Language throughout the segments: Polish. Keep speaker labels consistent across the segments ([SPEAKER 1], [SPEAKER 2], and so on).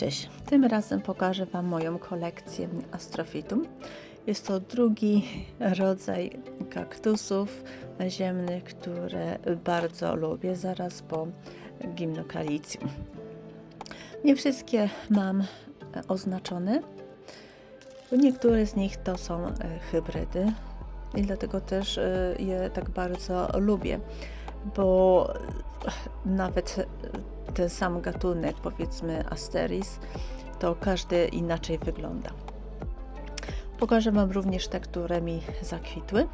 [SPEAKER 1] Cześć, tym razem pokażę Wam moją kolekcję astrofitum. Jest to drugi rodzaj kaktusów naziemnych, które bardzo lubię, zaraz po gimnokalicjum. Nie wszystkie mam e, oznaczone, niektóre z nich to są e, hybrydy i dlatego też e, je tak bardzo lubię, bo nawet ten sam gatunek, powiedzmy Asteris, to każdy inaczej wygląda. Pokażę Wam również te, które mi zakwitły.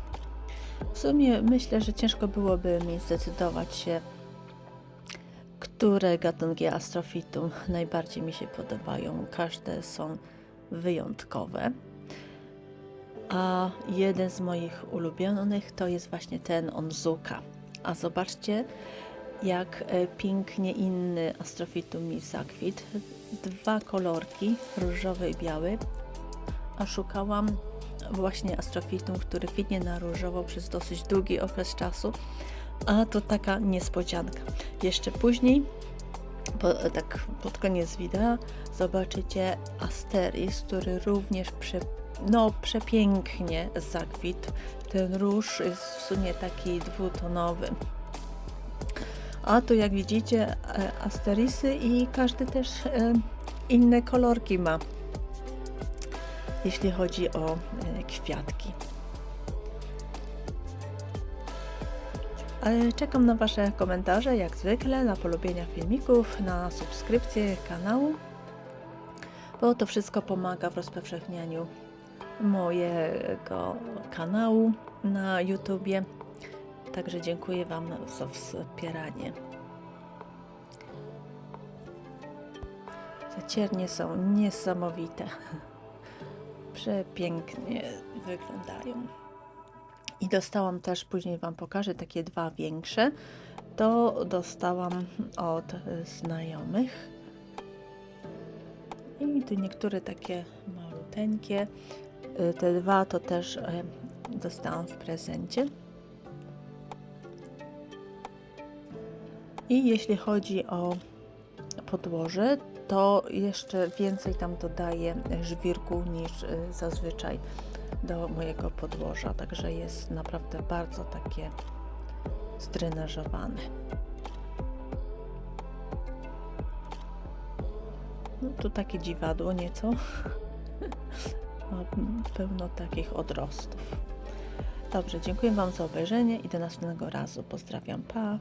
[SPEAKER 1] W sumie myślę, że ciężko byłoby mi zdecydować się, które gatunki astrofitum najbardziej mi się podobają. Każde są wyjątkowe. A jeden z moich ulubionych to jest właśnie ten Onzuka. A zobaczcie, jak e, pięknie inny astrofitum mi zakwit. Dwa kolorki, różowy i biały. A szukałam właśnie astrofitum, który kwitnie na różowo przez dosyć długi okres czasu. A to taka niespodzianka. Jeszcze później, po, tak pod koniec wideo, zobaczycie Asteris, który również prze, no, przepięknie zakwitł. Ten róż jest w sumie taki dwutonowy. A tu jak widzicie e, asterisy i każdy też e, inne kolorki ma, jeśli chodzi o e, kwiatki. Czekam na Wasze komentarze, jak zwykle, na polubienia filmików, na subskrypcję kanału, bo to wszystko pomaga w rozpowszechnianiu mojego kanału na YouTubie. Także dziękuję Wam za wspieranie. Te ciernie są niesamowite. Przepięknie wyglądają. I dostałam też, później Wam pokażę, takie dwa większe. To dostałam od znajomych. I tu niektóre takie maluteńkie. Te dwa to też e, dostałam w prezencie. I jeśli chodzi o podłoże, to jeszcze więcej tam dodaję żwirku niż y, zazwyczaj do mojego podłoża, także jest naprawdę bardzo takie zdrenażowane. No tu takie dziwadło nieco. Pełno takich odrostów. Dobrze, dziękuję Wam za obejrzenie i do następnego razu. Pozdrawiam, pa!